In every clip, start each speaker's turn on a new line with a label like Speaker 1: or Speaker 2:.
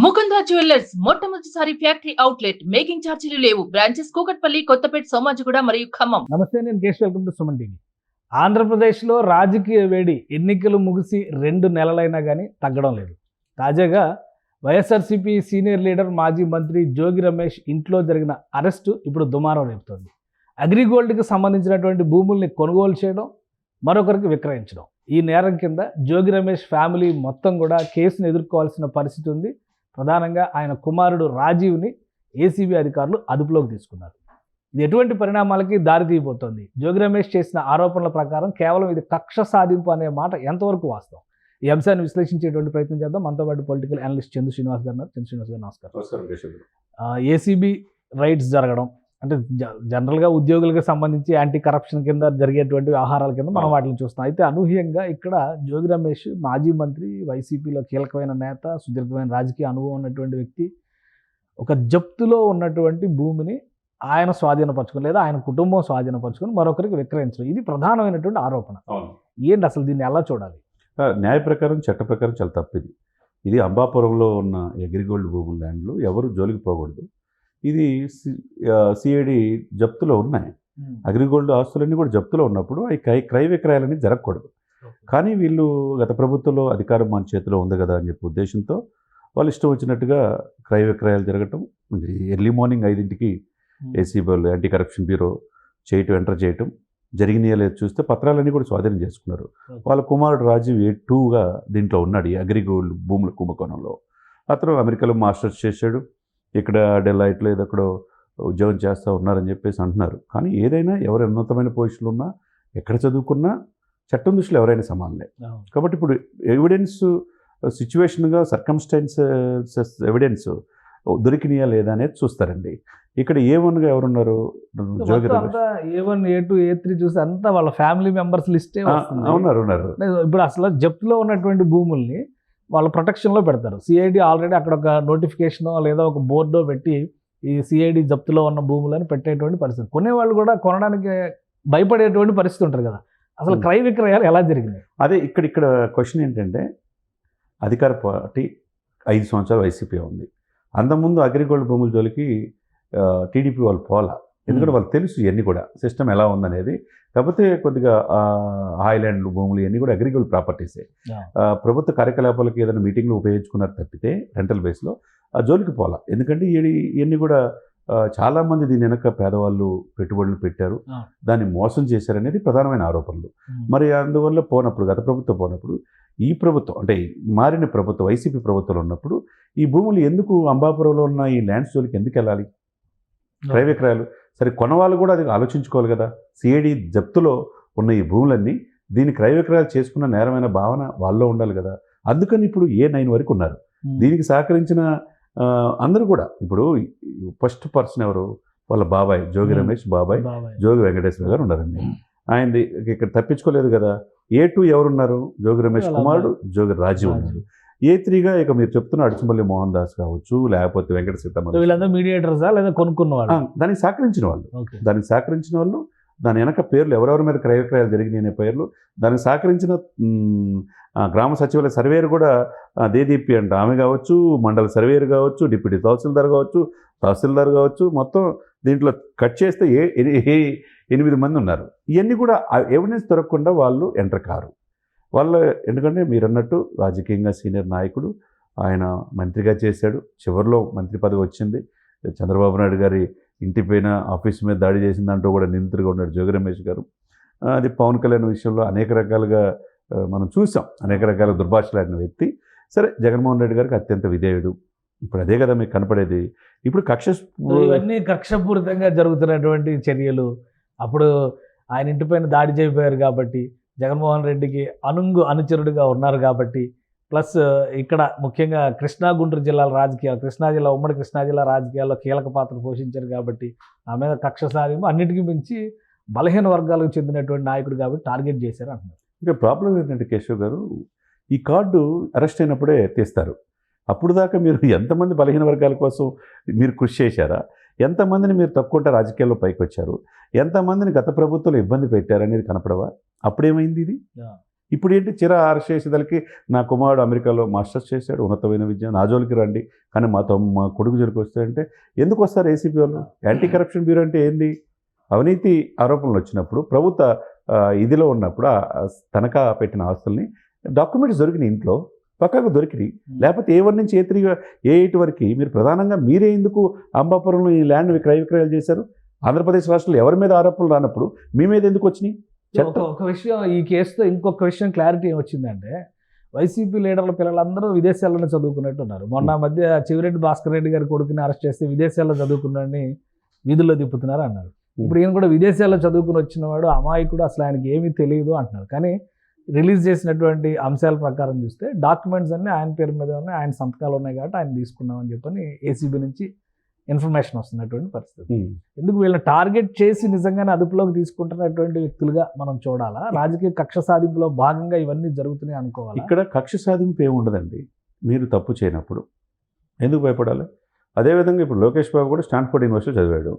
Speaker 1: Mukunda jewellers మొట్టమొదటిసారి factory outlet making ఛార్జీలు లేవు. బ్రాంచెస్ కూకట్పల్లి కొత్తపేట సోమాజిగూడ మరియు ఖమ్మం.
Speaker 2: నమస్తే నేను గేష్. Welcome to Suman TV. ఆంధ్రప్రదేశ్లో రాజకీయ వేడి ఎన్నికలు ముగిసి రెండు నెలలైనా కానీ తగ్గడం లేదు. తాజాగా వైఎస్ఆర్సీపీ సీనియర్ లీడర్ మాజీ మంత్రి జోగి రమేష్ ఇంట్లో జరిగిన అరెస్టు ఇప్పుడు దుమారం రేపుతోంది. అగ్రిగోల్డ్కి సంబంధించినటువంటి భూముల్ని కొనుగోలు చేయడం మరొకరికి విక్రయించడం. ఈ నేరం కింద జోగి రమేష్ ఫ్యామిలీ మొత్తం కూడా కేసును ఎదుర్కోవాల్సిన పరిస్థితి ఉంది. ప్రధానంగా ఆయన కుమారుడు రాజీవ్ని ఏసీబీ అధికారులు అదుపులోకి తీసుకున్నారు. ఇది ఎటువంటి పరిణామాలకి దారి తీయబోతోంది? జోగి రమేష్ చేసిన ఆరోపణల ప్రకారం కేవలం ఇది కక్ష సాధింపు అనే మాట ఎంతవరకు వాస్తవం? ఈ అంశాన్ని విశ్లేషించేటువంటి ప్రయత్నం చేద్దాం. మనతో పాటు పొలిటికల్ అనలిస్ట్ చందు శ్రీనివాస్ గారు. చందు శ్రీనివాస్ గారు నమస్కారం. ఏసీబీ రైట్స్ జరగడం అంటే జనరల్గా ఉద్యోగులకు సంబంధించి యాంటీ కరప్షన్ కింద జరిగేటువంటి వ్యవహారాల కింద మనం వాటిని చూస్తాం అయితే అనూహ్యంగా ఇక్కడ జోగి రమేష్ మాజీ మంత్రి వైసీపీలో కీలకమైన నేత సుదీర్ఘమైన రాజకీయ అనుభవం ఉన్నటువంటి వ్యక్తి ఒక జప్తులో ఉన్నటువంటి భూమిని ఆయన స్వాధీనపరచుకొని లేదా ఆయన కుటుంబం స్వాధీనపరచుకొని మరొకరికి విక్రయించడం. ఇది ప్రధానమైనటువంటి ఆరోపణ. ఏంటి అసలు దీన్ని ఎలా చూడాలి?
Speaker 3: న్యాయ ప్రకారం చట్ట ప్రకారం చాలా తప్పిది ఇది. అంబాపురంలో ఉన్న అగ్రిగోల్డ్ భూముల ల్యాండ్లు. ఎవరు జోలికి పోకూడదు. ఇది సిఐడి జప్తులో ఉన్నాయి. అగ్రిగోల్డ్ ఆస్తులన్నీ కూడా జప్తులో ఉన్నప్పుడు అవి క్రయ క్రయ విక్రయాలని జరగకూడదు. కానీ వీళ్ళు గత ప్రభుత్వంలో అధికారం మన చేతిలో ఉంది కదా అని చెప్పి ఉద్దేశంతో వాళ్ళు ఇష్టం వచ్చినట్టుగా క్రయ విక్రయాలు జరగటం ఎర్లీ మార్నింగ్ ఐదింటికి ఏసీబీ వాళ్ళు యాంటీ కరప్షన్ బ్యూరో చేయటం ఎంటర్ చేయటం జరిగినాయా లేదు చూస్తే పత్రాలన్నీ కూడా స్వాధీనం చేసుకున్నారు. వాళ్ళ కుమారుడు రాజీవ్ ఏ టూగా దీంట్లో ఉన్నాడు ఈ అగ్రిగోల్డ్ భూముల కుంభకోణంలో. అతను అమెరికాలో మాస్టర్స్ చేశాడు. ఇక్కడ డెలైట్లో ఏదో ఎక్కడో ఉద్యోగం చేస్తూ ఉన్నారని చెప్పేసి అంటున్నారు. కానీ ఏదైనా ఎవరు ఉన్నతమైన పొజిషన్లో ఉన్నా ఎక్కడ చదువుకున్నా చట్టం దృష్టిలో ఎవరైనా సమానలే. కాబట్టి ఇప్పుడు ఎవిడెన్స్ సిచ్యువేషన్గా సర్కమ్స్టాన్సెస్ ఎవిడెన్స్ దొరికినాయా లేదా అనేది చూస్తారండి. ఇక్కడ ఏ వన్గా ఎవరున్నారు?
Speaker 2: A one A two A three చూస్తే అంతా వాళ్ళ ఫ్యామిలీ మెంబర్స్ లిస్టే
Speaker 3: ఉన్నారు. ఉన్నారు
Speaker 2: ఇప్పుడు అసలు జప్తులో ఉన్నటువంటి భూముల్ని వాళ్ళ ప్రొటెక్షన్లో పెడతారు. సిఐడి ఆల్రెడీ అక్కడ ఒక నోటిఫికేషన్ లేదా ఒక బోర్డో పెట్టి ఈ సిఐడి జప్తులో ఉన్న భూములను పెట్టేటువంటి పరిస్థితి. కొనేవాళ్ళు కూడా కొనడానికి భయపడేటువంటి పరిస్థితి ఉంటుంది కదా. అసలు. క్రయ విక్రయాలు ఎలా జరిగినాయి?
Speaker 3: అదే ఇక్కడ ఇక్కడ క్వశ్చన్ ఏంటంటే అధికార పార్టీ ఐదు సంవత్సరాలు వైసీపీ ఉంది. అంతకుముందు అగ్రిగోల్డ్ భూముల జోలికి టీడీపీ వాళ్ళు పోలా. ఎందుకంటే వాళ్ళకి తెలుసు ఇవన్నీ కూడా. సిస్టమ్ ఎలా ఉందనేది. కాకపోతే కొద్దిగా హాయిలాండ్ భూములు ఇవన్నీ కూడా అగ్రిగోల్డ్ ప్రాపర్టీసే. ప్రభుత్వ కార్యకలాపాలకు ఏదైనా మీటింగ్లు ఉపయోగించుకున్నారు తప్పితే రెంటల్ బేస్లో ఆ జోలికి పోలా ఎందుకంటే ఇవి- ఇవన్నీ కూడా చాలామంది దీని వెనక పేదవాళ్ళు పెట్టుబడులు పెట్టారు. దాన్ని మోసం చేశారనేది ప్రధానమైన ఆరోపణలు. మరి అందువల్ల పోనప్పుడు గత ప్రభుత్వం పోనప్పుడు ఈ ప్రభుత్వం అంటే మారిన ప్రభుత్వం వైసీపీ ప్రభుత్వం ఉన్నప్పుడు ఈ భూములు ఎందుకు అంబాపురంలో ఉన్న ఈ ల్యాండ్స్ జోలికి ఎందుకు వెళ్ళాలి క్రయ విక్రయాలు సరే కొనవాళ్ళు కూడా అది ఆలోచించుకోవాలి కదా. సిఐడి జప్తులో ఉన్న ఈ భూములన్నీ దీన్ని క్రయ విక్రయాలు చేసుకున్న నేరమైన భావన వాళ్ళలో ఉండాలి కదా. అందుకని ఇప్పుడు ఏ నైన్ వరకు ఉన్నారు. దీనికి సహకరించిన అందరూ కూడా ఇప్పుడు ఫస్ట్ పర్సన్ ఎవరు? వాళ్ళ బాబాయ్ జోగి. రమేష్ బాబాయ్. జోగి వెంకటేశ్వర గారు ఉన్నారండి. ఆయనది ఇక్కడ తప్పించుకోలేదు కదా. ఏ టూ ఎవరున్నారు? జోగి రమేష్ కుమారుడు జోగి రాజీవ్ ఉన్నాడు ఏ త్రీగా ఇక మీరు చెప్తున్న అడుచుమల్లి మోహన్ దాస్ కావచ్చు లేకపోతే వెంకట సీతమ్మ
Speaker 2: వీళ్ళందరూ మీడియేటర్సా లేదా కొనుక్కున్న వాళ్ళు
Speaker 3: దానికి సహకరించిన వాళ్ళు. దానికి సహకరించిన వాళ్ళు దాని వెనక పేర్లు ఎవరెవరి మీద క్రయ విక్రయాలు జరిగినాయి అనే పేర్లు దానికి సహకరించిన గ్రామ సచివాలయ సర్వేయర్ కూడా ఆ, దేదీప్తి అంట. ఆమె కావచ్చు మండల సర్వేయర్ కావచ్చు డిప్యూటీ తహసీల్దార్ కావచ్చు తహసీల్దార్ కావచ్చు మొత్తం దీంట్లో కట్ చేస్తే ఏ ఎనిమిది మంది ఉన్నారు. ఇవన్నీ కూడా ఎవిడెన్స్ దొరకకుండా వాళ్ళు ఎంటర్ కారు. వాళ్ళ ఎందుకంటే మీరు అన్నట్టు రాజకీయంగా సీనియర్ నాయకుడు ఆయన మంత్రిగా చేశాడు. చివరిలో మంత్రి పదవి వచ్చింది. చంద్రబాబు నాయుడు గారి ఇంటి పైన ఆఫీస్ మీద దాడి చేసిన దాంట్లో కూడా నిందితుడిగా ఉన్నాడు జోగి రమేష్ గారు. అది పవన్ కళ్యాణ్ విషయంలో అనేక రకాలుగా మనం చూసాం. అనేక రకాల దుర్భాషలాడిన వ్యక్తి. సరే జగన్మోహన్ రెడ్డి గారికి అత్యంత విధేయుడు. ఇప్పుడు అదే కదా మీకు కనపడేది. ఇప్పుడు కక్ష
Speaker 2: ఇవన్నీ కక్షపూరితంగా జరుగుతున్నటువంటి చర్యలు. అప్పుడు ఆయన ఇంటిపైన దాడి చేయిపోయారు కాబట్టి జగన్మోహన్ రెడ్డికి అనుంగు అనుచరుడిగా ఉన్నారు కాబట్టి ప్లస్ ఇక్కడ ముఖ్యంగా కృష్ణా గుంటూరు జిల్లాల రాజకీయాలు కృష్ణా జిల్లా ఉమ్మడి కృష్ణా జిల్లా రాజకీయాల్లో కీలక పాత్ర పోషించారు కాబట్టి నా మీద కక్ష సాధింపు అన్నిటికీ మించి బలహీన వర్గాలకు చెందినటువంటి నాయకుడు కాబట్టి టార్గెట్ చేశారు అంటున్నారు.
Speaker 3: ఇంకా ప్రాబ్లం ఏంటంటే కేశవ్ గారు ఈ కార్డు అరెస్ట్ అయినప్పుడే తీస్తారు. అప్పుడు దాకా మీరు ఎంతమంది బలహీన వర్గాల కోసం మీరు కృషి చేశారా? ఎంతమందిని మీరు తప్పుకుంటే రాజకీయాల్లో పైకి వచ్చారు ఎంతమందిని గత ప్రభుత్వంలో ఇబ్బంది పెట్టారనేది కనపడవా? అప్పుడేమైంది ఇది. ఇప్పుడు ఏంటి చిర అరెస్ట్ చేసేదానికి నా కుమారుడు అమెరికాలో మాస్టర్స్ చేశాడు ఉన్నతమైన విద్య నా జోలికి రండి. కానీ మా తమ్ మా కొడుకు జోలికి వస్తాయంటే ఎందుకు వస్తారు ఏసీపీ వాళ్ళు? యాంటీ కరప్షన్ బ్యూరో అంటే ఏంది? అవినీతి ఆరోపణలు వచ్చినప్పుడు ప్రభుత్వ ఇదిలో ఉన్నప్పుడు తనఖా పెట్టిన ఆస్తుల్ని డాక్యుమెంట్స్ దొరికినాయి ఇంట్లో పక్కకు దొరికినాయి. లేకపోతే ఏ వన్ నుంచి ఏ త్రీ ఏ ఎయిట్ వరకు? మీరు ప్రధానంగా మీరే ఎందుకు అంబాపురంలో ఈ ల్యాండ్ క్రయ విక్రయాలు చేశారు? ఆంధ్రప్రదేశ్ రాష్ట్రంలో ఎవరి మీద ఆరోపణలు రానప్పుడు మీ మీద ఎందుకు వచ్చినాయి?
Speaker 2: ఒక ఒక విషయం ఈ కేసుతో ఇంకొక విషయం క్లారిటీ ఏమొచ్చిందంటే వైసీపీ లీడర్ల పిల్లలందరూ విదేశాల్లోనే చదువుకున్నట్టు ఉన్నారు మొన్న మధ్య చెవిరెడ్డి భాస్కర్ రెడ్డి గారి కొడుకుని అరెస్ట్ చేస్తే విదేశాల్లో చదువుకున్నాడని వీధుల్లో తిప్పుతున్నారు అన్నారు. ఇప్పుడు ఈయన కూడా విదేశాల్లో చదువుకుని వచ్చినవాడు అమాయకుడు అసలు ఆయనకి ఏమీ తెలియదు అంటున్నారు. కానీ రిలీజ్ చేసినటువంటి అంశాల ప్రకారం చూస్తే డాక్యుమెంట్స్ అన్నీ ఆయన పేరు మీద ఉన్నాయి ఆయన సంతకాలు ఉన్నాయి కాబట్టి ఆయన తీసుకున్నామని చెప్పని ఏసీబీ నుంచి ఇన్ఫర్మేషన్ వస్తున్నటువంటి పరిస్థితి. ఎందుకు వీళ్ళని టార్గెట్ చేసి నిజంగానే అదుపులోకి తీసుకుంటున్నటువంటి వ్యక్తులుగా మనం చూడాలా? రాజకీయ కక్ష సాధింపులో భాగంగా ఇవన్నీ జరుగుతున్నాయి అనుకోవాలా?
Speaker 3: ఇక్కడ కక్ష సాధింపు ఏమి ఉండదండి మీరు తప్పు చేయనప్పుడు. ఎందుకు భయపడాలి? అదేవిధంగా ఇప్పుడు లోకేష్ బాబు కూడా స్టాన్ఫోర్డ్ యూనివర్సిటీ చదివాడు.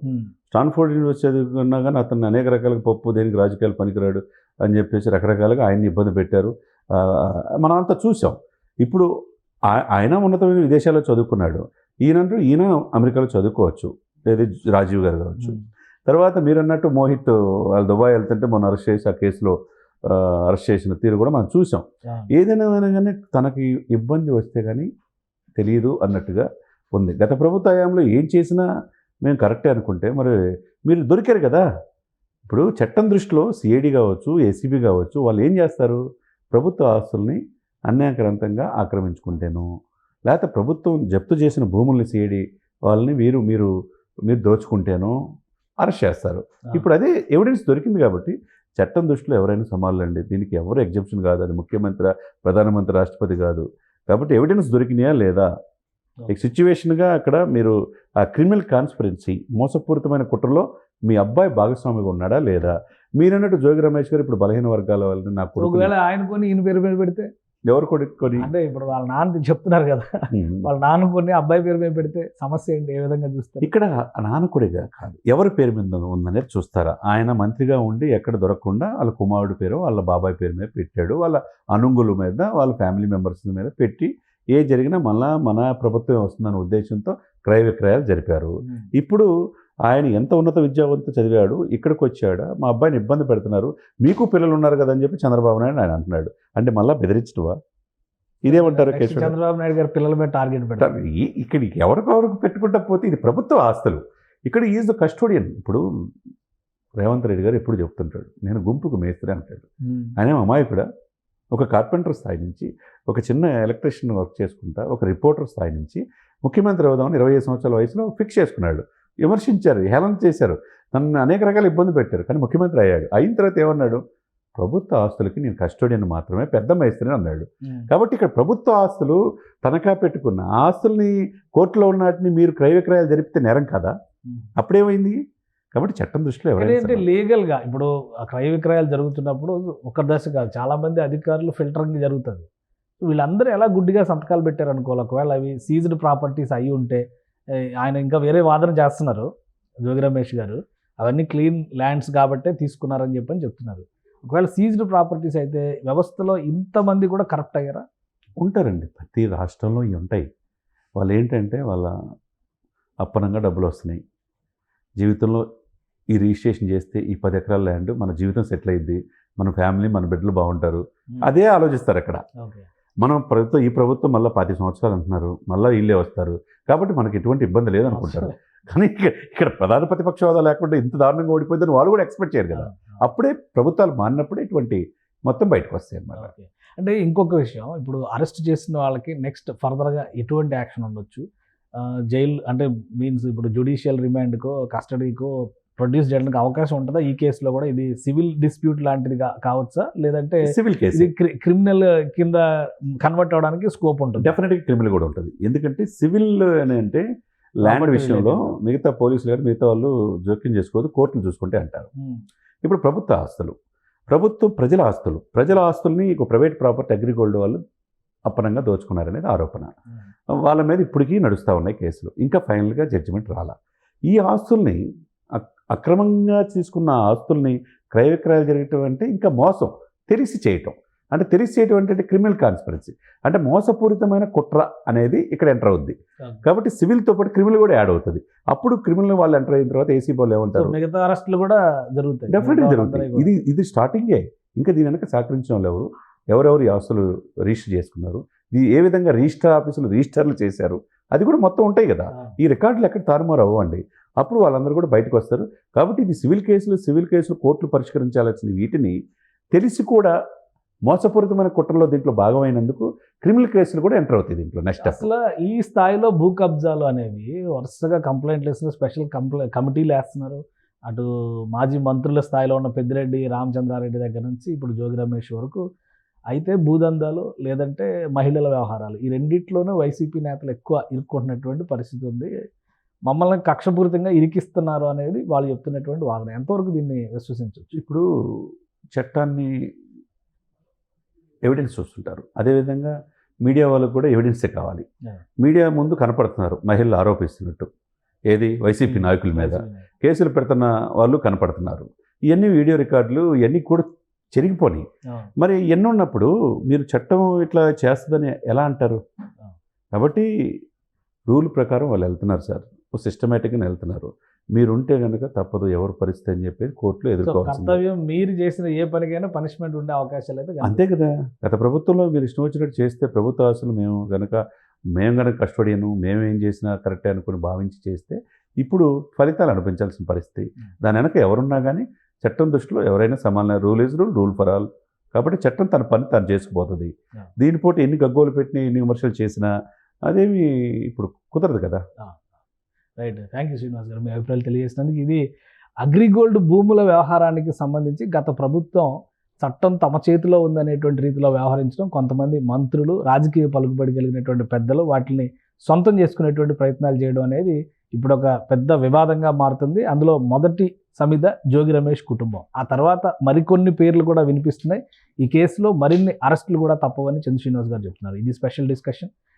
Speaker 3: స్టాన్ఫోర్డ్ యూనివర్సిటీ చదువుకున్నా కానీ అతను అనేక రకాలుగా పప్పు దేనికి రాజకీయాలు పనికిరాడు అని చెప్పేసి రకరకాలుగా ఆయన్ని ఇబ్బంది పెట్టారు. మనం అంతా చూసాం. ఇప్పుడు ఆయన ఉన్నతమైన విదేశాల్లో చదువుకున్నాడు. ఈయనంటూ ఈయన అమెరికాలో చదువుకోవచ్చు ఏది రాజీవ్ గారు కావచ్చు. తర్వాత మీరు అన్నట్టు మోహిత్ వాళ్ళు దుబాయ్ వెళ్తుంటే మొన్న అరెస్ట్ చేసి ఆ కేసులో అరెస్ట్ చేసిన తీరు కూడా మనం చూసాం. ఏదైనా కానీ తనకి ఇబ్బంది వస్తే కానీ తెలియదు అన్నట్టుగా ఉంది. గత ప్రభుత్వ హయాంలో ఏం చేసినా మేము కరెక్టే అనుకుంటే మరి మీరు దొరికారు కదా. ఇప్పుడు చట్టం దృష్టిలో సిఐడి కావచ్చు ఏసీబీ కావచ్చు వాళ్ళు ఏం చేస్తారు? ప్రభుత్వ ఆస్తుల్ని అన్యాయకరంతంగా ఆక్రమించుకుంటేను లేకపోతే ప్రభుత్వం జప్తు చేసిన భూముల్ని సిఐడి వాళ్ళని వీరు మీరు మీరు దోచుకుంటేనో అరెస్ట్ చేస్తారు. ఇప్పుడు అదే ఎవిడెన్స్ దొరికింది కాబట్టి చట్టం దృష్టిలో ఎవరైనా సమాలండి దీనికి ఎవరు ఎగ్జంప్షన్ కాదు. అది ముఖ్యమంత్రి ప్రధానమంత్రి రాష్ట్రపతి కాదు. కాబట్టి ఎవిడెన్స్ దొరికినాయా లేదా? ఈ సిచ్యువేషన్గా అక్కడ మీరు ఆ క్రిమినల్ కాన్స్పరెన్సీ మోసపూరితమైన కుట్రలో మీ అబ్బాయి భాగస్వామిగా ఉన్నాడా లేదా? మీరన్నట్టు జోగి రమేష్ గారు ఇప్పుడు బలహీన వర్గాల వాళ్ళని నా కొడుకు
Speaker 2: ఒకవేళ ఆయన కొని ఈయన పేరు పెడితే
Speaker 3: ఎవరు కొడుకొని
Speaker 2: అంటే ఇప్పుడు వాళ్ళ నాన్న చెప్తున్నారు కదా. వాళ్ళ నాన్న కొన్ని అబ్బాయి పేరు మీద పెడితే సమస్య ఏంటి? ఏ విధంగా చూస్తారు?
Speaker 3: ఇక్కడ నానకుడిగా కాదు ఎవరి పేరు మీద ఉందనేది చూస్తారా? ఆయన మంత్రిగా ఉండి ఎక్కడ దొరకకుండా వాళ్ళ కుమారుడి పేరు వాళ్ళ బాబాయ్ పేరు మీద పెట్టాడు. వాళ్ళ అనుంగుల మీద వాళ్ళ ఫ్యామిలీ మెంబర్స్ మీద పెట్టి ఏ జరిగినా మళ్ళా మన ప్రభుత్వం వస్తుందన్న ఉద్దేశంతో క్రయ విక్రయాలు జరిపారు. ఇప్పుడు ఆయన ఎంత ఉన్నత విద్యావంతు చదివాడు ఇక్కడికి వచ్చాడు మా అబ్బాయిని ఇబ్బంది పెడుతున్నారు మీకు పిల్లలు ఉన్నారు కదా అని చెప్పి చంద్రబాబు నాయుడు ఆయన అంటున్నాడు. అంటే మళ్ళీ బెదిరించడవా ఇదేమంటారు?
Speaker 2: చంద్రబాబు నాయుడు గారి పిల్లల మీద టార్గెట్
Speaker 3: ఈ- ఇక్కడ ఎవరికెవరికి పెట్టుకుంటా పోతే ఇది ప్రభుత్వ ఆస్తులు. ఇక్కడ ఈజ్ ద కస్టోడియన్. ఇప్పుడు రేవంత్ రెడ్డి గారు ఎప్పుడు చెప్తుంటాడు నేను గుంపుకు మేస్త్రి అంటాడు.
Speaker 2: ఉమ్,
Speaker 3: ఆయన అమాయకుడా? ఒక కార్పెంటర్ స్థాయి నుంచి ఒక చిన్న ఎలక్ట్రీషియన్ వర్క్ చేసుకుంటా ఒక రిపోర్టర్ స్థాయి నుంచి ముఖ్యమంత్రి అవుదామని ఇరవై ఐదు సంవత్సరాల వయసులో ఫిక్స్ చేసుకున్నాడు. విమర్శించారు హేళన చేశారు నన్ను అనేక రకాల ఇబ్బంది పెట్టారు కానీ ముఖ్యమంత్రి అయ్యాడు. అయిన తర్వాత ఏమన్నాడు? ప్రభుత్వ ఆస్తులకి నేను కస్టోడియన్ మాత్రమే పెద్ద మేస్త్రి అన్నాడు. కాబట్టి ఇక్కడ ప్రభుత్వ ఆస్తులు తనఖా పెట్టుకున్న ఆస్తుల్ని కోర్టులో ఉన్న వాటిని మీరు క్రయ విక్రయాలు జరిపితే నేరం కదా. అప్పుడేమైంది? కాబట్టి చట్టం దృష్టిలో ఎవరైనా
Speaker 2: ఏంటంటే
Speaker 3: సరే.
Speaker 2: లీగల్గా ఇప్పుడు ఆ క్రయ విక్రయాలు జరుగుతున్నప్పుడు ఒక దశ కాదు. చాలా మంది అధికారులు ఫిల్టరింగ్ జరుగుతుంది. వీళ్ళందరూ ఎలా గుడ్డిగా సంతకాలు పెట్టారు అనుకోవాలి ఒకవేళ అవి సీజ్డ్ ప్రాపర్టీస్ అయి ఉంటే ఆయన ఇంకా వేరే వాదన చేస్తున్నారు జోగి రమేష్ గారు. అవన్నీ క్లీన్ ల్యాండ్స్ కాబట్టే తీసుకున్నారని చెప్పని చెప్తున్నారు. ఒకవేళ సీజ్డ్ ప్రాపర్టీస్ అయితే వ్యవస్థలో ఇంతమంది కూడా కరప్ట్ అయ్యారా?
Speaker 3: ఉంటారండి. ప్రతి రాష్ట్రంలో ఇవి ఉంటాయి. వాళ్ళు ఏంటంటే వాళ్ళ అప్పనంగా డబ్బులు వస్తున్నాయి. జీవితంలో ఈ రిజిస్ట్రేషన్ చేస్తే ఈ పది ఎకరాల ల్యాండ్ మన జీవితం సెటిల్ అయింది మన ఫ్యామిలీ మన బిడ్డలు బాగుంటారు. అదే ఆలోచిస్తారు అక్కడ. మనం ప్రభుత్వం ఈ ప్రభుత్వం మళ్ళీ పది సంవత్సరాలు అంటున్నారు మళ్ళీ వీళ్ళే వస్తారు. కాబట్టి మనకి ఎటువంటి ఇబ్బంది లేదనుకుంటారు. కానీ ఇక్కడ ఇక్కడ ప్రధాన ప్రతిపక్ష హోదా లేకుండా ఇంత దారుణంగా ఓడిపోయిందని వాళ్ళు కూడా ఎక్స్పెక్ట్ చేయరు కదా. అప్పుడే ప్రభుత్వాలు మారినప్పుడే ఇటువంటి మొత్తం బయటకు వస్తాయి అన్నమాట.
Speaker 2: అంటే ఇంకొక విషయం ఇప్పుడు అరెస్ట్ చేసిన వాళ్ళకి నెక్స్ట్ ఫర్దర్గా ఎటువంటి యాక్షన్ ఉండొచ్చు? జైలు అంటే మీన్స్ ఇప్పుడు జుడిషియల్ రిమాండ్కో కస్టడీకో ప్రొడ్యూస్ చేయడానికి అవకాశం ఉంటుందా? ఈ కేసులో కూడా ఇది సివిల్ డిస్ప్యూట్ లాంటిది కావచ్చా? లేదంటే
Speaker 3: సివిల్ కేసు.
Speaker 2: ఇది క్రిమినల్ కింద కన్వర్ట్ అవడానికి స్కోప్ ఉంటుంది.
Speaker 3: డెఫినెట్గా క్రిమినల్ కూడా ఉంటుంది. ఎందుకంటే సివిల్ అని అంటే ల్యాండ్ విషయంలో. మిగతా పోలీసులు కానీ మిగతా వాళ్ళు జోక్యం చేసుకోవద్దు కోర్టులు చూసుకుంటే అంటారు.
Speaker 2: ఉమ్,
Speaker 3: ఇప్పుడు ప్రభుత్వ ఆస్తులు. ప్రభుత్వం ప్రజల ఆస్తులు. ప్రజల ఆస్తుల్ని ఒక ప్రైవేట్ ప్రాపర్టీ అగ్రిగోల్డ్ వాళ్ళు అప్పనంగా దోచుకున్నారనేది ఆరోపణ.
Speaker 2: ఉమ్,
Speaker 3: వాళ్ళ మీద ఇప్పటికీ నడుస్తూ ఉన్నాయి కేసులు. ఇంకా ఫైనల్గా జడ్జిమెంట్ రాలా. ఈ ఆస్తుల్ని అక్రమంగా తీసుకున్న ఆస్తుల్ని క్రయ విక్రయాలు జరగటం అంటే ఇంకా మోసం తెలిసి చేయటం. అంటే తెలిసి చేయటం అంటే క్రిమినల్ కాన్స్పిరసీ అంటే మోసపూరితమైన కుట్ర అనేది ఇక్కడ ఎంటర్ అవుద్ది. కాబట్టి సివిల్తో పాటు క్రిమినల్ కూడా యాడ్ అవుతుంది. అప్పుడు క్రిమినల్ వాళ్ళు ఎంటర్ అయిన తర్వాత ఏసీ వాళ్ళు ఏమంటారు?
Speaker 2: మిగతా అరెస్టులు కూడా జరుగుతాయి.
Speaker 3: డెఫినెట్గా జరుగుతాయి. ఇది ఇది స్టార్టింగే ఇంకా దీని వెనక సహకరించిన వాళ్ళు ఎవరు? ఎవరెవరు ఈ ఆస్తులు రిజిస్టర్ చేసుకున్నారు? ఇది ఏ విధంగా రిజిస్టర్ ఆఫీసులు రిజిస్టర్లు చేశారు? అది కూడా మొత్తం ఉంటాయి కదా. ఈ రికార్డులు ఎక్కడ తారుమారు అవ్వండి. అప్పుడు వాళ్ళందరూ కూడా బయటకు వస్తారు. కాబట్టి ఇది సివిల్ కేసులు సివిల్ కేసులు కోర్టులు పరిష్కరించాల్సిన వీటిని తెలిసి కూడా మోసపూరితమైన కుట్రలో దీంట్లో భాగమైనందుకు క్రిమినల్ కేసులు కూడా ఎంటర్ అవుతాయి దీంట్లో నెక్స్ట్
Speaker 2: అసలు ఈ స్థాయిలో భూ కబ్జాలు అనేవి వరుసగా కంప్లైంట్లు వేస్తున్నారు స్పెషల్ కంప్లై కమిటీలు వేస్తున్నారు. అటు మాజీ మంత్రుల స్థాయిలో ఉన్న పెద్దిరెడ్డి రామచంద్రారెడ్డి దగ్గర నుంచి ఇప్పుడు జోగి రమేష్ వరకు అయితే భూదందాలు లేదంటే మహిళల వ్యవహారాలు. ఈ రెండిట్లోనూ వైసీపీ నేతలు ఎక్కువ ఇరుక్కుంటున్నటువంటి పరిస్థితి ఉంది. మమ్మల్ని కక్షపూరితంగా ఇరికిస్తున్నారు అనేది వాళ్ళు చెప్తున్నటువంటి వాదన. ఎంతవరకు దీన్ని విశ్వసించవచ్చు?
Speaker 3: ఇప్పుడు చట్టాన్ని ఎవిడెన్స్ చూస్తుంటారు. అదేవిధంగా మీడియా వాళ్ళకు కూడా ఎవిడెన్సే కావాలి. మీడియా ముందు కనపడుతున్నారు మహిళలు ఆరోపిస్తున్నట్టు. ఏది? వైసీపీ నాయకుల మీద. కేసులు పెడుతున్న వాళ్ళు కనపడుతున్నారు. ఇవన్నీ వీడియో రికార్డులు ఇవన్నీ కూడా చెరిగిపోయి మరి ఎన్ని ఉన్నప్పుడు మీరు చట్టం ఇట్లా చేస్తుందని ఎలా అంటారు? కాబట్టి రూల్ ప్రకారం వాళ్ళు వెళ్తున్నారు సార్. సిస్టమేటిక్గా వెళ్తున్నారు మీరుంటే కనుక తప్పదు ఎవరు పరిస్థితి అని చెప్పేసి కోర్టులో
Speaker 2: కర్తవ్యం మీరు చేసిన ఏ పనికైనా పనిష్మెంట్ ఉండే అవకాశాలు అయితే.
Speaker 3: అంతే కదా. గత ప్రభుత్వంలో మీరు ఇష్టం వచ్చినట్టు చేస్తే ప్రభుత్వ ఆశలు మేము కనుక మేము కనుక కష్టపడిను మేమేం చేసినా కరెక్టే అనుకుని భావించి చేస్తే ఇప్పుడు ఫలితాలు అనిపించాల్సిన పరిస్థితి. దాని వెనక ఎవరున్నా కానీ చట్టం దృష్టిలో ఎవరైనా సమాన rule is rule rule for all కాబట్టి చట్టం తన పని తను చేసుకుపోతుంది. దీనిపోటీ ఎన్ని గగ్గోలు పెట్టిన ఎన్ని విమర్శలు చేసినా అదేమి ఇప్పుడు కుదరదు కదా.
Speaker 2: రైట్. థ్యాంక్ యూ శ్రీనివాస్ గారు మీ అభిప్రాయాలు తెలియజేసినందుకు. ఇది అగ్రిగోల్డ్ భూముల వ్యవహారానికి సంబంధించి గత ప్రభుత్వం చట్టం తమ చేతిలో ఉందనేటువంటి రీతిలో వ్యవహరించడం కొంతమంది మంత్రులు రాజకీయ పలుకుబడి కలిగినటువంటి పెద్దలు వాటిని సొంతం చేసుకునేటువంటి ప్రయత్నాలు చేయడం అనేది ఇప్పుడు ఒక పెద్ద వివాదంగా మారుతుంది. అందులో మొదటి సమిత జోగి రమేష్ కుటుంబం. ఆ తర్వాత మరికొన్ని పేర్లు కూడా వినిపిస్తున్నాయి. ఈ కేసులో మరిన్ని అరెస్టులు కూడా తప్పవని చంద్ర శ్రీనివాస్ గారు చెప్తున్నారు. ఇది special discussion.